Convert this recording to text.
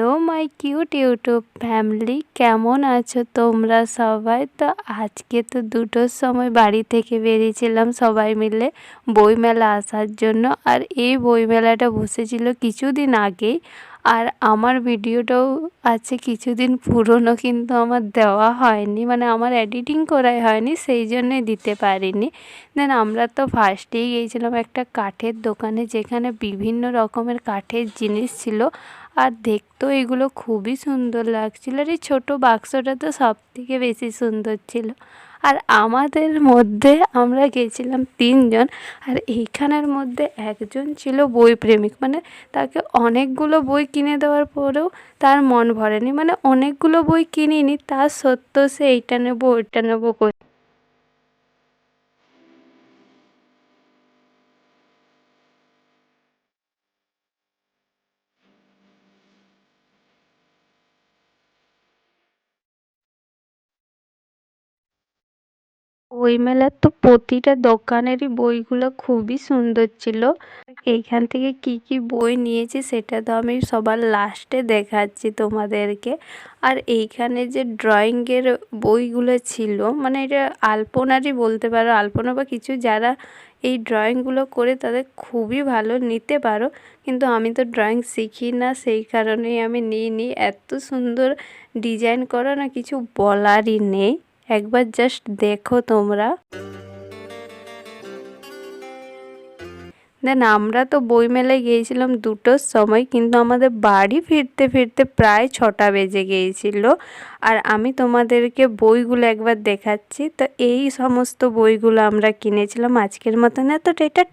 Hello, my cute YouTube family. কেমন আছো তোমরা সবাই? তো আজকে তো দুটোর সময় বাড়ি থেকে বেরিয়েছিলাম সবাই মিলে বইমেলা আসার জন্য। আর এই বইমেলাটা বসেছিল কিছুদিন আগেই। আর আমার ভিডিওটাও আছে কিছুদিন পুরনো, কিন্তু আমার দেওয়া হয়নি। মানে আমার এডিটিং করাই হয়নি, সেই জন্যে দিতে পারিনি। দেন আমরা তো ফার্স্টেই গিয়েছিলাম একটা কাঠের দোকানে, যেখানে বিভিন্ন রকমের কাঠের জিনিস ছিল। আর দেখতেও এগুলো খুবই সুন্দর লাগছিল। আর এই ছোটো বাক্সটা তো সব থেকে বেশি সুন্দর ছিল। আমাদের মধ্যে আমরা গেছিলাম তিনজন, আর এইখানের মধ্যে একজন ছিল বই প্রেমিক। মানে তাকে অনেকগুলো বই কিনে দেওয়ার পরেও তার মন ভরেনি। মানে অনেকগুলো বই কিনিনি, তা সত্ত্বেও সে এইটা নেব, ওইটা নেব করে বইমেলার তো প্রতিটা দোকানেরই বইগুলো খুবই সুন্দর ছিল। এইখান থেকে কি কি বই নিয়েছি সেটা তো আমি সবার লাস্টে দেখাচ্ছি তোমাদেরকে। আর এইখানে যে ড্রয়িংয়ের বইগুলো ছিল মানে এটা আলপনারই বলতে পারো, আলপনা বা কিছু যারা এই ড্রয়িংগুলো করে তাদের খুবই ভালো নিতে পারো। কিন্তু আমি তো ড্রয়িং শিখি না, সেই কারণেই আমি নিই নি এত সুন্দর ডিজাইন করা না কিছু বলারই নেই। একবার জাস্ট দেখো তোমরা। দেন আমরা তো বই মেলায় গিয়েছিলাম দুটোর সময়, কিন্তু আমাদের বাড়ি ফিরতে ফিরতে প্রায় ছটা বেজে গিয়েছিল। আর আমি তোমাদেরকে বইগুলো একবার দেখাচ্ছি। তো এই সমস্ত বইগুলো আমরা কিনেছিলাম। আজকের মতন এত এটা